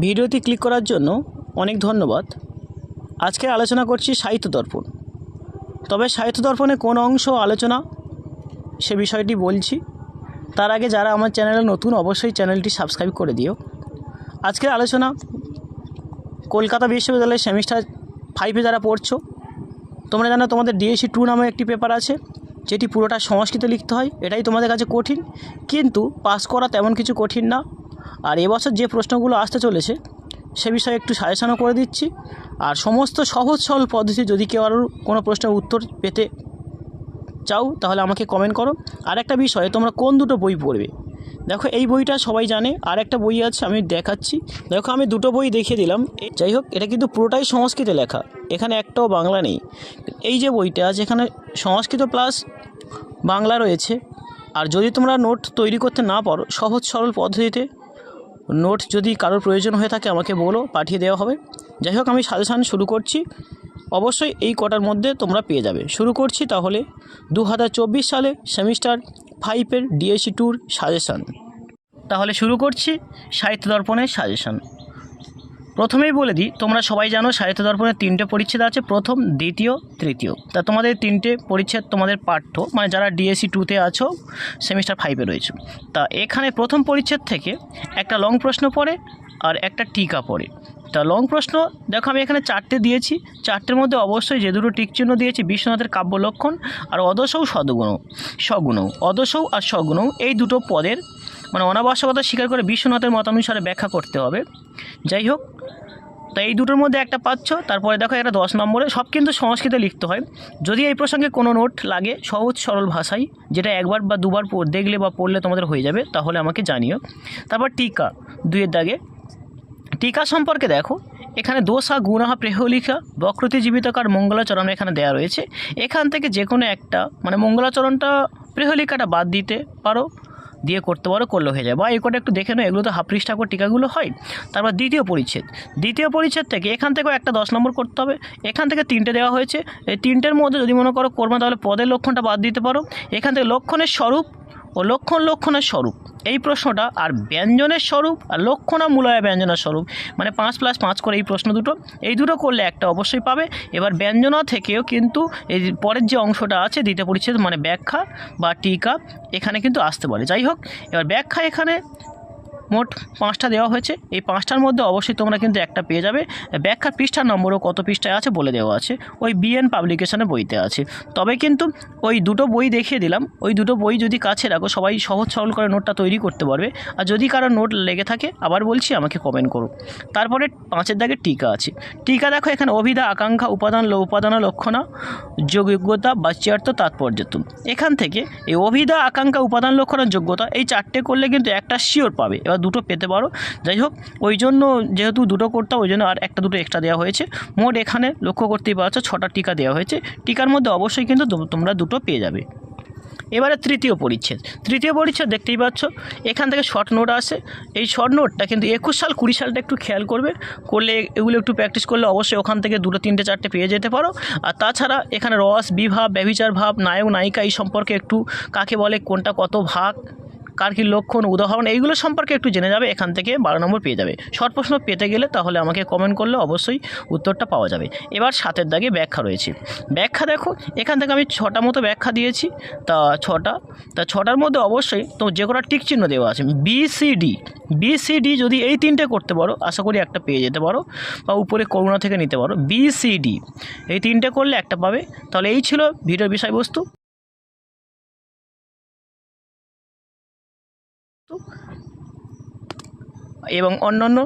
ভিডিওটি ক্লিক করার জন্য অনেক ধন্যবাদ। আজকে আলোচনা করছি সাহিত্য দর্পণ। তবে সাহিত্য দর্পণে কোন অংশ আলোচনা? সে বিষয়টি বলছি। তার আগে যারা আমার চ্যানেলে নতুন, অবশ্যই চ্যানেলটি সাবস্ক্রাইব করে দিও। আজকের আলোচনা, কলকাতা বিশ্ববিদ্যালয়ের সেমিস্টার ফাইভে যারা পড়ছো, তোমরা জানো তোমাদের ডিএসসি টু নামে একটি পেপার আছে, যেটি পুরোটা সংস্কৃত লিখতে হয়। এটাই তোমাদের কাছে কঠিন, কিন্তু পাস করা তেমন কিছু কঠিন না। আর এবছর যে প্রশ্নগুলো আসতে চলেছে, সে বিষয়ে একটু সাজেশনও করে দিচ্ছি। আর সমস্ত সহজ সরল পদ্ধতি যদি কেউ আরও কোনো প্রশ্নের উত্তর পেতে চাও, তাহলে আমাকে কমেন্ট করো। আর একটা বিষয়ে, তোমরা কোন দুটো বই পড়বে? দেখো, এই বইটা সবাই জানে, আর একটা বই আছে, আমি দেখাচ্ছি। দেখো, আমি দুটো বই দেখিয়ে দিলাম। যাই হোক, এটা কিন্তু পুরোটাই সংস্কৃতে লেখা, এখানে একটাও বাংলা নেই। এই যে বইটা আছে এখানে সংস্কৃত প্লাস বাংলা রয়েছে, আর যদি তোমরা নোট তৈরি করতে না পারো, সহজ সরল পদ্ধতিতে নোট যদি কারোর প্রয়োজন হয়ে থাকে আমাকে বলো, পাঠিয়ে দেওয়া হবে। যাই হোক, আমি সাজেশান শুরু করছি। অবশ্যই এই কটার মধ্যে তোমরা পেয়ে যাবে। শুরু করছি তাহলে দু হাজার চব্বিশ সালে সেমিস্টার ফাইভের ডিএসি ট্যুর সাজেশান। তাহলে শুরু করছি সাহিত্য দর্পণের সাজেশান। প্রথমেই বলে দিই, তোমরা সবাই জানো সাহিত্য দর্পণের তিনটে পরিচ্ছেদ আছে, প্রথম, দ্বিতীয়, তৃতীয়। তা তোমাদের তিনটে পরিচ্ছেদ তোমাদের পাঠ্য মানে যারা ডিএসসি টুতে আছো সেমিস্টার ফাইভে রয়েছে। তা এখানে প্রথম পরিচ্ছেদ থেকে একটা লং প্রশ্ন পড়ে আর একটা টিকা পড়ে। তা লং প্রশ্ন, দেখো আমি এখানে চারটে দিয়েছি, চারটের মধ্যে অবশ্যই যে দুটো টিক চিহ্ন দিয়েছি, বিশ্বনাথের কাব্য লক্ষণ আর অদসৌ সদগুণ, সগুণ অদসৌ আর সগুণ, এই দুটো পদের মানে অনাবশ্যকতা স্বীকার করে বিশ্বনাথের মতানুসারে ব্যাখ্যা করতে হবে। যাই হোক, তো এই দুটোর মধ্যে একটা পাচ্ছ, তারপরে দেখো একটা দশ নম্বরে। সব কিন্তু সংস্কৃতে লিখতে হয়। যদি এই প্রসঙ্গে কোনো নোট লাগে, সহজ সরল ভাষায়, যেটা একবার বা দুবার দেখলে বা পড়লে তোমাদের হয়ে যাবে, তাহলে আমাকে জানিও। তারপর টিকা, দুইয়ের দাগে। টিকা সম্পর্কে দেখো, এখানে দোসা গুণাহা প্রেহলিখা, বক্রতি, জীবিতকার, মঙ্গলাচরণ এখানে দেওয়া রয়েছে। এখান থেকে যে কোনো একটা মানে মঙ্গলাচরণটা প্রেহলিকাটা বাদ দিতে পারো। দিয়ে করতে পারো, করলে হয়ে যায়। বা এই কটা একটু দেখে নাও, এগুলো তো হাফ পৃষ্ঠা টিকাগুলো হয়। তারপর দ্বিতীয় পরিচ্ছেদ। দ্বিতীয় পরিচ্ছেদ থেকে এখান থেকেও একটা দশ নম্বর করতে হবে। এখান থেকে তিনটে দেওয়া হয়েছে। এই তিনটের মধ্যে যদি মনে করো করবে, তাহলে পদের লক্ষণটা বাদ দিতে পারো। এখান থেকে লক্ষণের স্বরূপ ও লক্ষণ লক্ষণের স্বরূপ। এই প্রশ্নটা আর ব্যঞ্জনের স্বরূপ আর লক্ষণ আর মূলয় ব্যঞ্জনের স্বরূপ। মানে পাঁচ প্লাস পাঁচ করে এই প্রশ্ন দুটো। এই দুটো করলে একটা অবশ্যই পাবে। এবার ব্যঞ্জনা থেকেও কিন্তু এই পরের যে অংশটা আছে, দ্বিতীয় পরিচ্ছেদ মানে ব্যাখ্যা বা টিকা, এখানে কিন্তু আসতে পারে। যাই হোক, এবার ব্যাখ্যা এখানে মোট পাঁচটা দেওয়া হয়েছে। এই পাঁচটার মধ্যে অবশ্যই তোমরা কিন্তু একটা পেয়ে যাবে। ব্যাখ্যা পৃষ্ঠার নম্বরও কত পৃষ্ঠায় আছে বলে দেওয়া আছে। ওই বিএন পাবলিকেশনের বইতে আছে। তবে কিন্তু ওই দুটো বই দেখিয়ে দিলাম। ওই দুটো বই যদি কাছে রাখো, সবাই সহজ সরল করে নোটটা তৈরি করতে পারবে। আর যদি কারও নোট লেগে থাকে, আবার বলছি, আমাকে কমেন্ট করো। তারপরে পাঁচের দাগে টিকা আছে। টিকা দেখো, এখানে অভিধা, আকাঙ্ক্ষা, উপাদান উপাদান, লক্ষণা, যোগ্যতা, বাচ্যার্থ তাৎপর্যত এখান থেকে এই অভিধা, আকাঙ্ক্ষা, উপাদান লক্ষণের যোগ্যতা, এই চারটে করলে কিন্তু একটা শিওর পাবে। এবার দুটো পেতে পারো। যাই হোক, ওই জন্য যেহেতু দুটো করতে ওই জন্য আর একটা দুটো এক্সট্রা দেওয়া হয়েছে। মোট এখানে লক্ষ্য করতেই পারছ, ছটা টিকা দেওয়া হয়েছে। টিকার মধ্যে অবশ্যই কিন্তু তোমরা দুটো পেয়ে যাবে। এবারে তৃতীয় পরিচ্ছেদ। তৃতীয় পরিচ্ছেদ দেখতেই পাচ্ছ, এখান থেকে শর্ট নোট আসে। এই শর্ট নোটটা কিন্তু একুশ সাল, কুড়ি সালটা একটু খেয়াল করবে। করলে এগুলো একটু প্র্যাকটিস করলে অবশ্যই ওখান থেকে দুটো, তিনটে, চারটে পেয়ে যেতে পারো। আর তাছাড়া এখানে রস, বিভাব, ব্যভিচার ভাব, নায়ক, নায়িকা এই সম্পর্কে একটু কাকে বলে, কোনটা কত ভাগ কার কী লক্ষণ, উদাহরণ, এইগুলো সম্পর্কে একটু জেনে যাবে, এখান থেকে বারো নম্বর পেয়ে যাবে। শর্ট প্রশ্ন পেতে গেলে তাহলে আমাকে কমেন্ট করলে অবশ্যই উত্তরটা পাওয়া যাবে। এবার সাতের দাগে ব্যাখ্যা রয়েছে। ব্যাখ্যা দেখো, এখান থেকে আমি ছটা মতো ব্যাখ্যা দিয়েছি, তা ছটা, তা ছটার মধ্যে অবশ্যই তো যে কটা টিক চিহ্ন দেওয়া আছে বিসিডি বিসিডি যদি এই তিনটে করতে পারো, আশা করি একটা পেয়ে যেতে পারো, বা উপরে করোনা থেকে নিতে পারো। বিসিডি এই তিনটে করলে একটা পাবে। তাহলে এই ছিল ভিডিওর বিষয়বস্তু। এবং অন্যান্য